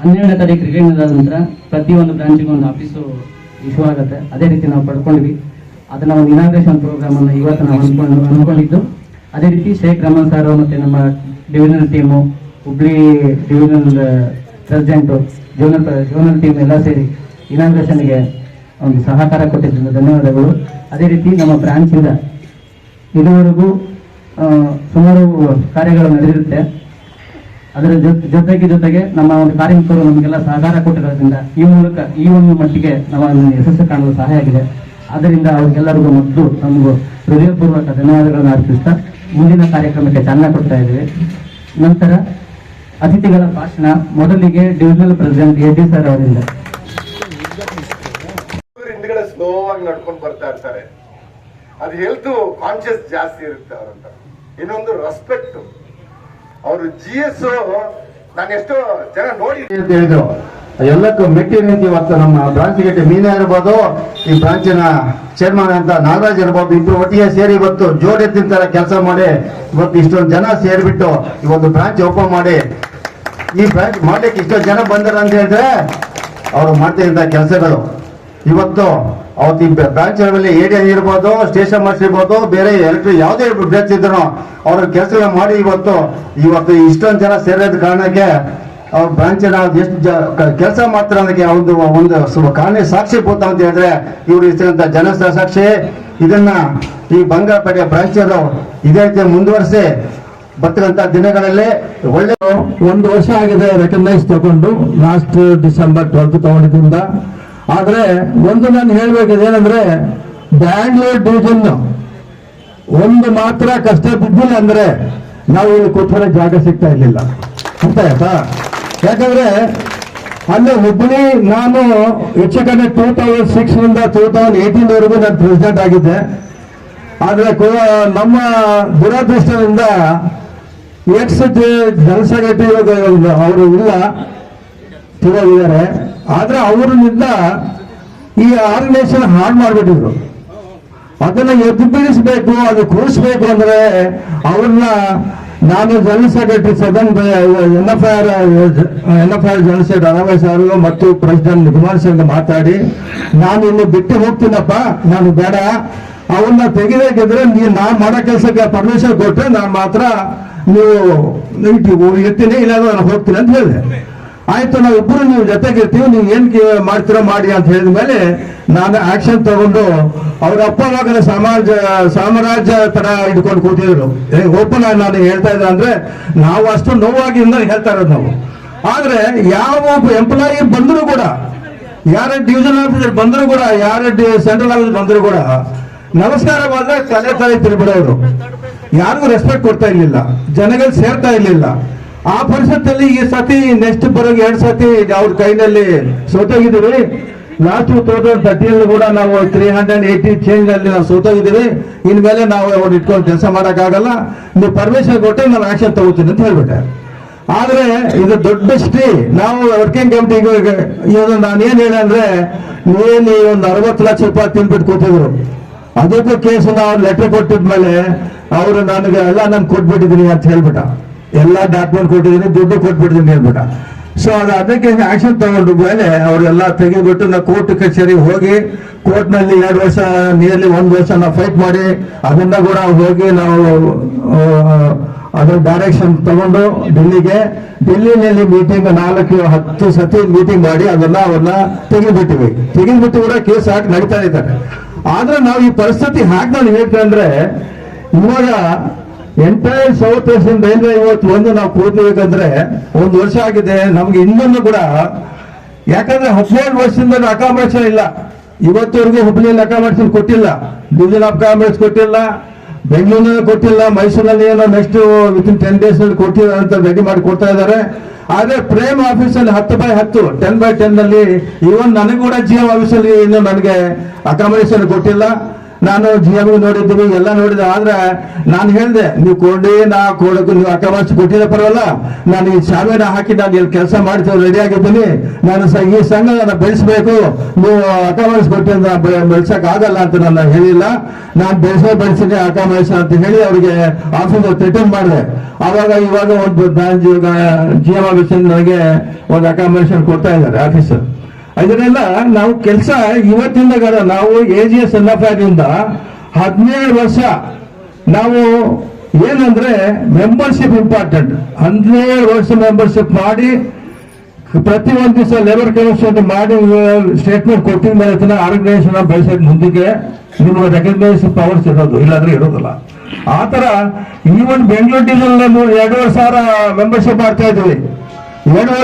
ಹನ್ನೆರಡನೇ ತಾರೀಕು ಕ್ರಿಕೆಟ್ ಆದ ನಂತರ ಪ್ರತಿಯೊಂದು ಬ್ರಾಂಚಿಗೆ ಒಂದು ಆಫೀಸು ಇಶ್ಯೂ ಆಗುತ್ತೆ. ಅದೇ ರೀತಿ ನಾವು ಪಡ್ಕೊಂಡ್ವಿ ಅದನ್ನ ಒಂದು ಇನಾಗ್ರೇಷನ್ ಪ್ರೋಗ್ರಾಮ್ ಅನ್ನು ಇವತ್ತು ನಾವು ಅನ್ಕೊಂಡು, ಅನ್ಕೊಂಡಿದ್ದು. ಅದೇ ರೀತಿ ಶೇಖ್ ರಮನ್ ಸರ್ ಮತ್ತೆ ನಮ್ಮ divisional team Hubli divisional president zonal zonal team ಎಲ್ಲ ಸೇರಿ ಇನಾಗ್ರೇಷನ್ಗೆ ಒಂದು ಸಹಕಾರ ಕೊಟ್ಟಿದ್ದರಿಂದ ಧನ್ಯವಾದಗಳು. ಅದೇ ರೀತಿ ನಮ್ಮ ಬ್ರಾಂಚಿಂದ ಇದುವರೆಗೂ ಸುಮಾರು ಕಾರ್ಯಗಳು ನಡೆದಿರುತ್ತೆ. ಅದರ ಜೊತೆಗೆ ಜೊತೆಗೆ ನಮ್ಮ ಒಂದು ಕಾರ್ಮಿಕರು ನಮಗೆಲ್ಲ ಸಹಕಾರ ಕೊಟ್ಟಿರೋದ್ರಿಂದ ಈ ಮೂಲಕ ಈ ಒಂದು ಮಟ್ಟಿಗೆ ಅದನ್ನು ಯಶಸ್ಸು ಕಾಣಲು ಸಹಾಯ ಆಗಿದೆ. ಆದ್ದರಿಂದ ಅವ್ರಿಗೆಲ್ಲರಿಗೂ ಮೊದಲು ನಮಗೂ ಹೃದಯಪೂರ್ವಕ ಧನ್ಯವಾದಗಳನ್ನು ಅರ್ಪಿಸ್ತಾ ಮುಂದಿನ ಕಾರ್ಯಕ್ರಮಕ್ಕೆ ಚಾಲನೆ ಕೊಡ್ತಾ ಇದ್ದೀವಿ. ನಂತರ ಅತಿಥಿಗಳ ಭಾಷಣ ಮೊದಲಿಗೆ divisional president A D sir ಅವರಿಂದ. ಹಿಂದ್ಗಡೆ ಸ್ಲೋ ಆಗಿ ನಡ್ಕೊಂಡು ಬರ್ತಾ ಇರ್ತಾರೆ. ಅದು ಹೆಲ್ತ್ ಕಾನ್ಶಿಯಸ್ ಜಾಸ್ತಿ ಇರುತ್ತೆ ಅವರಂತ. ಇನ್ನೊಂದು ರೆಸ್ಪೆಕ್ಟ್ ಅವರು ಜಿ ಎಸ್ ನಾನು ಎಷ್ಟು ಜನ ನೋಡಿ ಅಂತ ಹೇಳಿದ್ರು. ಎಲ್ಲಕ್ಕೂ ಮೆಟ್ಟಿ ನಿಂತು ಇವತ್ತು ನಮ್ಮ ಬ್ರಾಂಚ್ ಗೇಟ್ ಮೀನಾ ಇರ್ಬೋದು. ಈ ಬ್ರಾಂಚಿನ ಚೇರ್ಮನ್ ಅಂತ ನಾಗರಾಜ್ ಇರ್ಬೋದು. ಇಬ್ರು ಒಟ್ಟಿಗೆ ಸೇರಿ ಇವತ್ತು ಜೋಡಿ ತಿಂತರ ಕೆಲಸ ಮಾಡಿ ಇವತ್ತು ಇಷ್ಟೊಂದು ಜನ ಸೇರಿಬಿಟ್ಟು ಇವತ್ತು ಬ್ರಾಂಚ್ ಓಪನ್ ಮಾಡಿ. ಈ ಬ್ರಾಂಚ್ ಮಾಡ್ಲಿಕ್ಕೆ ಇಷ್ಟೊಂದು ಜನ ಬಂದಾರ ಅಂತ ಹೇಳಿದ್ರೆ ಅವರು ಮಾಡ್ತಿದ್ದ ಕೆಲಸಗಳು. ಇವತ್ತು ಅವತ್ತು ಬ್ರಾಂಚ್ ಡಿ ಎನ್ ಇರ್ಬೋದು ಸ್ಟೇಷನ್ ಮಾಸ್ಟರ್ ಇರ್ಬೋದು, ಬೇರೆ ಎಲೆಕ್ಟ್ರಿ ಯಾವುದೇ ಬ್ರಾಂಚ್ ಇದ್ರು ಅವ್ರ ಕೆಲಸ ಮಾಡಿ ಇವತ್ತು ಇವತ್ತು ಇಷ್ಟೊಂದು ಜನ ಸೇರೋದ ಕಾರಣಕ್ಕೆ ಅವ್ರ ಬ್ರಾಂಚ್ ಎಷ್ಟು ಕೆಲಸ ಮಾಡ್ತಾರೆ ಅದಕ್ಕೆ ಒಂದು ಒಂದು ಕಾರಣ ಕಾರಣ ಸಾಕ್ಷಿಭೂತ ಅಂತ ಹೇಳಿದ್ರೆ ಇವರು ಇಷ್ಟಂತ ಜನ ಸಾಕ್ಷಿ. ಇದನ್ನ ಈ ಬಂಗಾರಪೇಟೆ ಬ್ರಾಂಚ್ ಇದೇ ರೀತಿ ಮುಂದುವರಿಸಿ ಬರ್ತಕ್ಕಂಥ ದಿನಗಳಲ್ಲಿ ಒಳ್ಳೆ ಒಂದು ವರ್ಷ ಆಗಿದೆ ರೆಕಗ್ನೈಸ್ ತಗೊಂಡು ಲಾಸ್ಟ್ ಡಿಸೆಂಬರ್ ಟ್ವೆಲ್ತ್ ತಗೊಂಡಿದ್ರಿಂದ. ಆದ್ರೆ ಒಂದು ನಾನು ಹೇಳ್ಬೇಕು ಏನಂದ್ರೆ ಬ್ಯಾಂಗ್ಳೂರ್ ಡಿವಿಷನ್ ಒಂದು ಮಾತ್ರ ಕಷ್ಟ ಬಿದ್ದಿಲ್ಲ ಅಂದ್ರೆ ನಾವು ಇಲ್ಲಿ ಕೂತ್ಕೊಳ್ಳೋ ಜಾಗ ಸಿಗ್ತಾ ಇರ್ಲಿಲ್ಲ. ಅಂತ ಆಯ್ತಾ? ಯಾಕಂದ್ರೆ ಅಲ್ಲಿ ಹುಬ್ಬಳ್ಳಿ ನಾನು ಹೆಚ್ಚು ಕಡೆ ಟೂ ತೌಸಂಡ್ ಸಿಕ್ಸ್ನಿಂದ ಟೂ ತೌಸಂಡ್ ಏಯ್ಟೀನ್ ವರೆಗೂ ನಾನು ಪ್ರೆಸಿಡೆಂಟ್ ಆಗಿದ್ದೆ. ಆದ್ರೆ ನಮ್ಮ ದುರದೃಷ್ಟದಿಂದ ಎಕ್ಸ್ ಜನಸಂಘಟನೆ ಅವರು ಇಲ್ಲ ತಿರೋಗಿದ್ದಾರೆ ಆದ್ರೆ ಅವರಿಂದ ಈ ಆರ್ಗನೈಸೇಷನ್ ಹಾಳು ಮಾಡಿಬಿಟ್ಟಿದ್ರು. ಅದನ್ನ ಎದ್ದು ಬೀಳಿಸಬೇಕು ಅದು ಕೂರಿಸ್ಬೇಕು ಅಂದ್ರೆ ಅವ್ರನ್ನ ನಾನು general secretary southern N F I R N F I R general secretary sir ಮತ್ತು ಪ್ರೆಸಿಡೆಂಟ್ ಕುಮಾರಸ್ವಾಮಿ ಮಾತಾಡಿ, ನಾನು ಇನ್ನು ಬಿಟ್ಟು ಹೋಗ್ತೀನಪ್ಪ, ನಾನು ಬೇಡ. ಅವನ್ನ ತೆಗಿಬೇಕಿದ್ರೆ ನೀವು ನಾನು ಮಾಡೋ ಕೆಲಸಕ್ಕೆ ಪರ್ಮಿಷನ್ ಕೊಟ್ಟರೆ ನಾನು ಮಾತ್ರ ನೀವು ಇರ್ತೀನಿ, ಇಲ್ಲಾಂದ್ರೆ ನಾನು ಹೋಗ್ತೀನಿ ಅಂತ ಹೇಳಿದೆ. ಆಯ್ತು, ನಾವು ಇಬ್ಬರು ನೀವು ಜೊತೆಗಿರ್ತೀವಿ ನೀವು ಏನ್ ಮಾಡ್ತೀರೋ ಮಾಡಿ ಅಂತ ಹೇಳಿದ ಮೇಲೆ ನಾನು ಆಕ್ಷನ್ ತಗೊಂಡು ಅವ್ರ ಅಪ್ಪ ಮಗನ ಸಮಾಜ ಸಾಮ್ರಾಜ್ಯ ತರ ಇಟ್ಕೊಂಡು ಕೂತಿದ್ರು. ಓಪನ್ ಆಗಿ ನಾನು ಹೇಳ್ತಾ ಇದ್ದೆ ಅಂದ್ರೆ ನಾವು ಅಷ್ಟು ನೋವಾಗಿ ಇಂದ ಹೇಳ್ತಾ ಇರೋದು ನಾವು. ಆದ್ರೆ ಯಾವ ಎಂಪ್ಲಾಯಿ ಬಂದರೂ ಕೂಡ, ಯಾರ ಡಿವಿಜನ್ ಆಫೀಸರ್ ಬಂದರೂ ಕೂಡ, ಯಾರ ಸೆಂಟ್ರಲ್ ಆಫೀಸ್ ಬಂದ್ರು ಕೂಡ, ನಮಸ್ಕಾರ ಬಂದ್ರೆ ತಲೆ ತಲೆ ತಿರುಬಿಡೋರು ಯಾರಿಗೂ ರೆಸ್ಪೆಕ್ಟ್ ಕೊಡ್ತಾ ಇರ್ಲಿಲ್ಲ. ಜನಗಳು ಸೇರ್ತಾ ಇರ್ಲಿಲ್ಲ. ಆ ಪರಿಸ್ಥಿತಿಯಲ್ಲಿ ಈ ಸತಿ ನೆಕ್ಸ್ಟ್ ಬರೋ ಎರಡು ಸತಿ ಅವ್ರ ಕೈನಲ್ಲಿ ಸೋತೋಗಿದ್ದೀವಿ. ಲಾಸ್ಟ್ ಟೂ ತೌಸಂಡ್ ಕೂಡ ನಾವು ತ್ರೀ ಹಂಡ್ರೆಡ್ ಏಯ್ಟಿ ಚೇಂಜ್ ಅಲ್ಲಿ ನಾವು ಸೋತೋಗಿದ್ದೀವಿ. ಇನ್ಮೇಲೆ ನಾವು ಅವ್ರು ಇಟ್ಕೊಂಡು ಕೆಲಸ ಮಾಡೋಕ್ಕಾಗಲ್ಲ. ನೀವು ಪರ್ಮಿಷನ್ ಕೊಟ್ಟರೆ ನಾನು ಆಕ್ಷನ್ ತಗೋತೀನಿ ಅಂತ ಹೇಳ್ಬಿಟ್ಟೆ. ಆದ್ರೆ ಇದು ದೊಡ್ಡ ಸ್ಟ್ರೀ. ನಾವು ವರ್ಕಿಂಗ್ ಕಮಿಟಿಗೆ ಇವನು ನಾನು ಏನ್ ಹೇಳ ಅಂದ್ರೆ, ನೀನು ಒಂದು ಅರವತ್ತು ಲಕ್ಷ ರೂಪಾಯಿ ತಿನ್ಬಿಟ್ಟು ಕೂತಿದ್ರು. ಅದಕ್ಕೂ ಕೇಸ್ ನಾವು ಲೆಟರ್ ಕೊಟ್ಟಿದ್ಮೇಲೆ ಅವರು ನನಗೆ ಎಲ್ಲ ನಾನು ಕೊಟ್ಬಿಟ್ಟಿದ್ದೀನಿ ಅಂತ ಹೇಳ್ಬಿಟ್ಟ. ಎಲ್ಲ ಡಾಕ್ಯುಮೆಂಟ್ ಕೊಟ್ಟಿದ್ದೀನಿ, ದುಡ್ಡು ಕೊಟ್ಬಿಡ್ತೀನಿ ಹೇಳ್ಬಿಟ್ಟ. ಸೊ ಅದು ಅದಕ್ಕೆ ಆಕ್ಷನ್ ತಗೊಂಡು ಮೇಲೆ ಅವರೆಲ್ಲ ತೆಗೆದ್ಬಿಟ್ಟು ನಾ ಕೋರ್ಟ್ ಕಚೇರಿ ಹೋಗಿ ಕೋರ್ಟ್ನಲ್ಲಿ ಎರಡು ವರ್ಷ ನಿಯರ್ಲಿ ಒಂದು ವರ್ಷ ನಾವು ಫೈಟ್ ಮಾಡಿ ಅದನ್ನ ಕೂಡ ಹೋಗಿ ನಾವು ಅದ್ರ ಡೈರೆಕ್ಷನ್ ತಗೊಂಡು ಡೆಲ್ಲಿಗೆ ಡೆಲ್ಲಿನಲ್ಲಿ ಮೀಟಿಂಗ್ ನಾಲ್ಕು, ಹತ್ತು ಸತಿ ಮೀಟಿಂಗ್ ಮಾಡಿ ಅದನ್ನ ಅವ್ರನ್ನ ತೆಗೆದ್ಬಿಟ್ಟಿವಿ. ತೆಗೆದ್ಬಿಟ್ಟು ಕೂಡ ಕೇಸ್ ಹಾಕಿ ನಡೀತಾ ಇದ್ದಾರೆ. ಆದ್ರೆ ನಾವು ಈ ಪರಿಸ್ಥಿತಿ ಹಾಕಿ ನಾನು ಹೇಳ್ತೇವೆ ಅಂದ್ರೆ ಇವಾಗ ಎಂಟೈರ್ ಸೌತ್ ಏಷ್ಯನ್ ರೈಲ್ವೆ ಇವತ್ತು ಒಂದು ನಾವು ಕೂಡ್ಬೇಕಂದ್ರೆ ಒಂದು ವರ್ಷ ಆಗಿದೆ. ನಮ್ಗೆ ಇನ್ನೊಂದು ಕೂಡ ಯಾಕಂದ್ರೆ ಹದಿನೇಳು ವರ್ಷದಿಂದ ಅಕಾಮಡೇಷನ್ ಇಲ್ಲ. ಇವತ್ತವರೆಗೂ ಹುಬ್ಳಿಯಲ್ಲಿ ಅಕಾಮಡೇಷನ್ ಕೊಟ್ಟಿಲ್ಲ. ಡಿವಿಷನ್ ಆಫ್ ಕೊಟ್ಟಿಲ್ಲ. ಬೆಂಗಳೂರಿನಲ್ಲಿ ಕೊಟ್ಟಿಲ್ಲ. ಮೈಸೂರಿನಲ್ಲಿ ಏನೋ ನೆಕ್ಸ್ಟ್ ವಿತಿನ್ ಟೆನ್ ಡೇಸ್ ಅಲ್ಲಿ ಕೊಟ್ಟಿಲ್ಲ ಅಂತ ರೆಡಿ ಮಾಡಿ ಕೊಡ್ತಾ ಇದ್ದಾರೆ. ಆದ್ರೆ ಪ್ರೇಮ್ ಆಫೀಸ್ ಅಲ್ಲಿ ಹತ್ತು ಬೈ ಹತ್ತು ಟೆನ್ ಬೈ ಟೆನ್ ಅಲ್ಲಿ ಇವನ್ ನನಗೂ ಕೂಡ ಜಿಎಂ ಆಫೀಸ್ ಅಲ್ಲಿ ಇನ್ನು ನನಗೆ ಅಕಾಮಡೇಷನ್ ಕೊಟ್ಟಿಲ್ಲ. ನಾನು ಜಿ ಎಂ ನೋಡಿದ್ದೀವಿ ಎಲ್ಲ ನೋಡಿದೆ, ಆದ್ರೆ ನಾನು ಹೇಳಿದೆ, ನೀವು ಕೊಡಿ, ನಾ ಕೊಡಕ್ಕೆ ನೀವು ಅಕಮಾಸ್ ಕೊಟ್ಟಿದ್ದೆ ಪರವಲ್ಲ ನಾನು ಈ ಶಾಲೆನ ಹಾಕಿ ನಾನು ಇಲ್ಲಿ ಕೆಲಸ ಮಾಡ್ತೀವಿ ರೆಡಿ ಆಗಿದ್ದೀನಿ. ನಾನು ಈ ಸಂಘ ಬೆಳೆಸಬೇಕು. ನೀವು ಅಕಮಾಸ್ ಕೊಟ್ಟಿಂದ ಬೆಳ್ಸಕ್ ಆಗಲ್ಲ ಅಂತ ನಾನು ಹೇಳಿಲ್ಲ. ನಾನು ಬೆಳೆಸೋ ಬೆಳೆಸಿದೆ ಅಕಮಾಸ್ ಅಂತ ಹೇಳಿ ಅವರಿಗೆ ಆಫೀಸ್ ರಿಟರ್ನ್ ಮಾಡಿದೆ. ಆವಾಗ ಇವಾಗ ಒಂದು ಜಿ ಎಂ ನನಗೆ ಒಂದು ಅಕಾಮಿಡೇಷನ್ ಕೊಡ್ತಾ ಇದ್ದಾರೆ ಆಫೀಸರ್ ಇದನ್ನೆಲ್ಲ ನಾವು ಕೆಲಸ ಇವತ್ತಿಂದ ನಾವು A G S N F ಇಂದ ಹದಿನೇಳು ವರ್ಷ ನಾವು ಏನಂದ್ರೆ ಮೆಂಬರ್ಶಿಪ್ ಇಂಪಾರ್ಟೆಂಟ್ ಹದಿನೇಳು ವರ್ಷ ಮೆಂಬರ್ಶಿಪ್ ಮಾಡಿ ಪ್ರತಿ ಒಂದು ದಿವಸ ಲೇಬರ್ ಕಮಿಷನ್ ಮಾಡಿ ಸ್ಟೇಟ್ಮೆಂಟ್ ಕೊಟ್ಟಿದ ಮೇಲೆ ಆರ್ಗನೈಸೇಷನ್ ಬೆಳೆಸೋಕೆ ಮುಂದಕ್ಕೆ ನಿಮ್ಗೆ ರೆಕಗ್ನೈಸ್ ಪವರ್ಸ್ ಇರೋದು, ಇಲ್ಲಾಂದ್ರೆ ಇರೋದಿಲ್ಲ. ಆತರ ತರ ಈವನ್ ಬೆಂಗಳೂರು ಡೀಸೆಲ್ ಎರಡೂವರೆ ಸಾವಿರ ಮೆಂಬರ್ಶಿಪ್ ಮಾಡ್ತಾ ಇದ್ದೀವಿ. ಎರಡು ವರ್ಷ